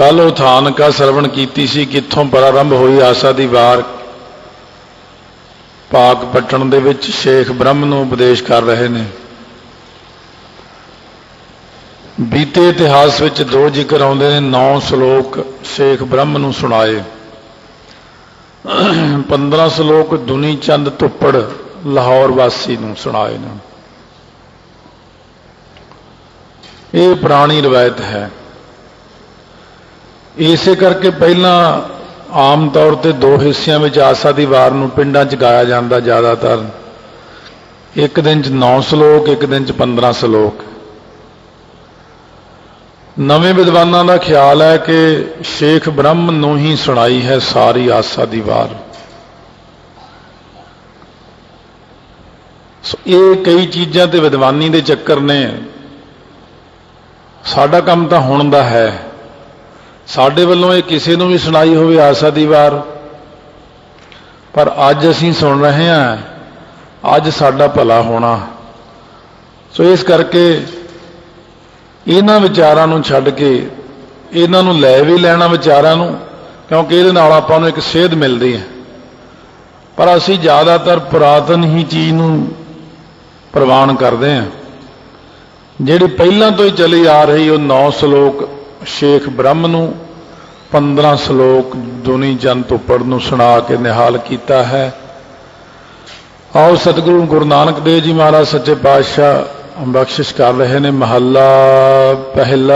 ਕੱਲ ਉਹ ਥਾਨਕਾ ਸਰਵਣ ਕੀਤੀ ਸੀ, ਕਿੱਥੋਂ ਪ੍ਰਾਰੰਭ ਹੋਈ ਆਸਾ ਦੀ ਵਾਰ। ਪਾਕ ਪਟਣ ਦੇ ਵਿੱਚ ਸ਼ੇਖ ਬ੍ਰਹਮ ਨੂੰ ਉਪਦੇਸ਼ ਕਰ ਰਹੇ ਨੇ। ਬੀਤੇ ਇਤਿਹਾਸ ਵਿੱਚ ਦੋ ਜ਼ਿਕਰ ਆਉਂਦੇ ਨੇ, ਨੌ ਸ਼ਲੋਕ ਸ਼ੇਖ ਬ੍ਰਹਮ ਨੂੰ ਸੁਣਾਏ। 15 ਸ਼ਲੋਕ ਦੁਨੀ ਚੰਦ ਧੁੱਪੜ, ਲਾਹੌਰ ਵਾਸੀ ਨੂੰ ਸੁਣਾਏ ਨੇ। ਇਹ ਪੁਰਾਣੀ ਰਵਾਇਤ ਹੈ। ਇਸੇ ਕਰਕੇ ਪਹਿਲਾਂ ਆਮ ਤੌਰ ਤੇ ਦੋ ਹਿੱਸਿਆਂ ਵਿੱਚ ਆਸਾ ਦੀ ਵਾਰ ਨੂੰ ਪਿੰਡਾਂ 'ਚ ਗਾਇਆ ਜਾਂਦਾ ਜ਼ਿਆਦਾਤਰ। ਇੱਕ ਦਿਨ 'ਚ 9 ਸ਼ਲੋਕ, ਇੱਕ ਦਿਨ 'ਚ 15 ਸ਼ਲੋਕ। ਨਵੇਂ ਵਿਦਵਾਨਾਂ ਦਾ ਖਿਆਲ ਹੈ ਕਿ ਸ਼ੇਖ ਬ੍ਰਹਮ ਨੂੰ ਹੀ ਸੁਣਾਈ ਹੈ ਸਾਰੀ ਆਸਾ ਦੀ ਵਾਰ। ਸੋ ਇਹ ਕਈ ਚੀਜ਼ਾਂ ਤੇ ਵਿਦਵਾਨੀ ਦੇ ਚੱਕਰ ਨੇ। ਸਾਡਾ ਕੰਮ ਤਾਂ ਹੁਣ ਦਾ ਹੈ। ਸਾਡੇ ਵੱਲੋਂ ਇਹ ਕਿਸੇ ਨੂੰ ਵੀ ਸੁਣਾਈ ਹੋਵੇ ਆਸਾ ਦੀ ਵਾਰ। ਪਰ ਅੱਜ ਅਸੀਂ ਸੁਣ ਰਹੇ ਹਾਂ, ਅੱਜ ਸਾਡਾ ਭਲਾ ਹੋਣਾ। ਸੋ ਇਸ ਕਰਕੇ ਇਹਨਾਂ ਵਿਚਾਰਾਂ ਨੂੰ ਛੱਡ ਕੇ, ਇਹਨਾਂ ਨੂੰ ਲੈ ਵੀ ਲੈਣਾ ਵਿਚਾਰਾਂ ਨੂੰ, ਕਿਉਂਕਿ ਇਹਦੇ ਨਾਲ ਆਪਾਂ ਨੂੰ ਇੱਕ ਸੇਧ ਮਿਲਦੀ ਹੈ। ਪਰ ਅਸੀਂ ਜ਼ਿਆਦਾਤਰ ਪੁਰਾਤਨ ਹੀ ਚੀਜ਼ ਨੂੰ ਪ੍ਰਵਾਨ ਕਰਦੇ ਹਾਂ। ਜਿਹੜੀ ਪਹਿਲਾਂ ਤੋਂ ਹੀ ਚਲੀ ਆ ਰਹੀ ਉਹ 9 ਸ਼ਲੋਕ ਸ਼ੇਖ ਬ੍ਰਹਮ ਨੂੰ 15 ਸ਼ਲੋਕ ਦੁਨੀ ਜਨ ਤੁਪੜ ਨੂੰ ਸੁਣਾ ਕੇ ਨਿਹਾਲ ਕੀਤਾ ਹੈ। ਆਓ ਸਤਿਗੁਰੂ ਗੁਰੂ ਨਾਨਕ ਦੇਵ ਜੀ ਮਹਾਰਾਜ, ਸੱਚੇ ਪਾਤਸ਼ਾਹ ਬਖਸ਼ਿਸ਼ ਕਰ ਰਹੇ ਨੇ ਮਹੱਲਾ ਪਹਿਲਾ।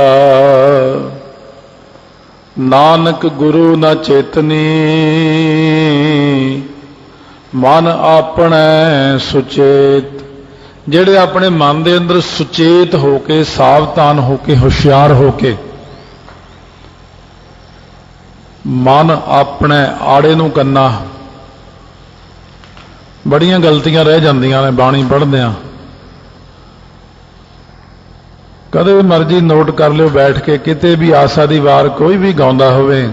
ਨਾਨਕ ਗੁਰੂ ਨਾ ਚੇਤਨੀ, ਮਨ ਆਪਣੈ ਸੁਚੇਤ। ਜਿਹੜੇ ਆਪਣੇ ਮਨ ਦੇ ਅੰਦਰ ਸੁਚੇਤ ਹੋ ਕੇ, ਸਾਵਧਾਨ ਹੋ ਕੇ, ਹੁਸ਼ਿਆਰ ਹੋ ਕੇ ਮਨ ਆਪਣੇ ਆੜੇ ਨੂੰ ਕੰਨਾ। ਬੜੀਆਂ ਗਲਤੀਆਂ ਰਹਿ ਜਾਂਦੀਆਂ ਨੇ, ਬਾਣੀ ਪੜ੍ਹਦਿਆਂ। ਕਦੇ ਵੀ ਮਰਜ਼ੀ ਨੋਟ ਕਰ ਲਿਓ ਬੈਠ ਕੇ, ਕਿਤੇ ਵੀ ਆਸਾ ਦੀ ਵਾਰ ਕੋਈ ਵੀ ਗਾਉਂਦਾ ਹੋਵੇ,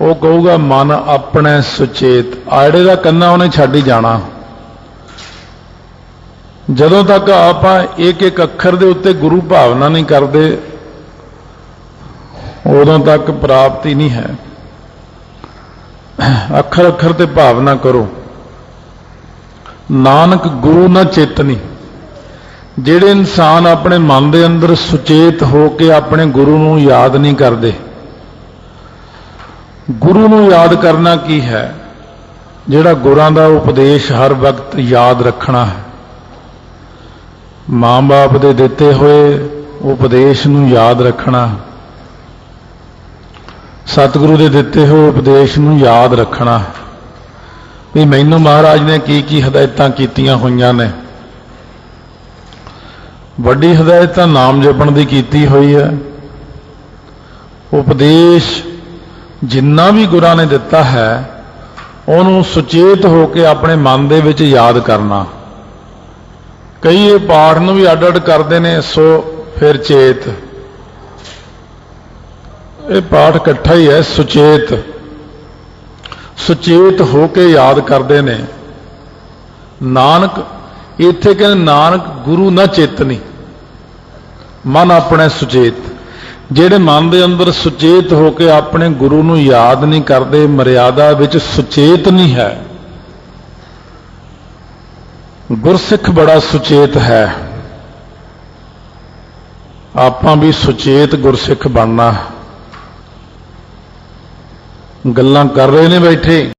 ਉਹ ਕਹੂਗਾ, ਮਨ ਆਪਣੇ ਸੁਚੇਤ, ਆੜੇ ਦਾ ਕੰਨਾ ਉਹਨੇ ਛੱਡ ਹੀ ਜਾਣਾ। ਜਦੋਂ ਤੱਕ ਆਪਾਂ ਇੱਕ ਇੱਕ ਅੱਖਰ ਦੇ ਉੱਤੇ ਗੁਰੂ ਭਾਵਨਾ ਨਹੀਂ ਕਰਦੇ ਉਦੋਂ ਤੱਕ ਪ੍ਰਾਪਤੀ ਨਹੀਂ ਹੈ। ਅੱਖਰ ਅੱਖਰ ਤੇ ਭਾਵਨਾ ਕਰੋ। ਨਾਨਕ ਗੁਰੂ ਨਾ ਚੇਤਨੀ, ਜਿਹੜੇ ਇਨਸਾਨ ਆਪਣੇ ਮਨ ਦੇ ਅੰਦਰ ਸੁਚੇਤ ਹੋ ਕੇ ਆਪਣੇ ਗੁਰੂ ਨੂੰ ਯਾਦ ਨਹੀਂ ਕਰਦੇ। ਗੁਰੂ ਨੂੰ ਯਾਦ ਕਰਨਾ ਕੀ ਹੈ? ਜਿਹੜਾ ਗੁਰਾਂ ਦਾ ਉਪਦੇਸ਼ ਹਰ ਵਕਤ ਯਾਦ ਰੱਖਣਾ ਹੈ। ਮਾਂ-ਬਾਪ ਦੇ ਦਿੱਤੇ ਹੋਏ ਉਪਦੇਸ਼ ਨੂੰ ਯਾਦ ਰੱਖਣਾ। ਸਤਿਗੁਰੂ ਦੇ ਦਿੱਤੇ ਹੋਏ ਉਪਦੇਸ਼ ਨੂੰ ਯਾਦ ਰੱਖਣਾ। ਵੀ ਮੈਨੂੰ ਮਹਾਰਾਜ ਨੇ ਕੀ ਕੀ ਹਦਾਇਤਾਂ ਕੀਤੀਆਂ ਹੋਈਆਂ ਨੇ। ਵੱਡੀ ਹਦਾਇਤ ਤਾਂ ਨਾਮ ਜਪਣ ਦੀ ਕੀਤੀ ਹੋਈ ਹੈ। ਉਪਦੇਸ਼ ਜਿੰਨਾ ਵੀ ਗੁਰਾਂ ਨੇ ਦਿੱਤਾ ਹੈ, ਉਹਨੂੰ ਸੁਚੇਤ ਹੋ ਕੇ ਆਪਣੇ ਮਨ ਦੇ ਵਿੱਚ ਯਾਦ ਕਰਨਾ। ਕਈ ਇਹ ਪਾਠ ਨੂੰ ਵੀ ਅੱਡ-ਅੱਡ ਕਰਦੇ ਨੇ, ਸੋ ਫਿਰ ਚੇਤ। ਇਹ ਪਾਠ ਇਕੱਠਾ ਹੀ ਹੈ, ਸੁਚੇਤ। ਸੁਚੇਤ ਹੋ ਕੇ ਯਾਦ ਕਰਦੇ ਨੇ। ਨਾਨਕ, ਇੱਥੇ ਕਹਿੰਦੇ ਨਾਨਕ, ਗੁਰੂ ਨਾ ਚੇਤਨੀ। ਮਨ ਆਪਣੇ ਸੁਚੇਤ। ਜਿਹੜੇ ਮਨ ਦੇ ਅੰਦਰ ਸੁਚੇਤ ਹੋ ਕੇ ਆਪਣੇ ਗੁਰੂ ਨੂੰ ਯਾਦ ਨਹੀਂ ਕਰਦੇ, ਮਰਿਆਦਾ ਵਿੱਚ ਸੁਚੇਤ ਨਹੀਂ ਹੈ। ਗੁਰਸਿੱਖ ਬੜਾ ਸੁਚੇਤ ਹੈ। ਆਪਾਂ ਵੀ ਸੁਚੇਤ ਗੁਰਸਿੱਖ ਬਣਨਾ ਗੱਲਾਂ ਕਰ ਰਹੇ ਨੇ ਬੈਠੇ।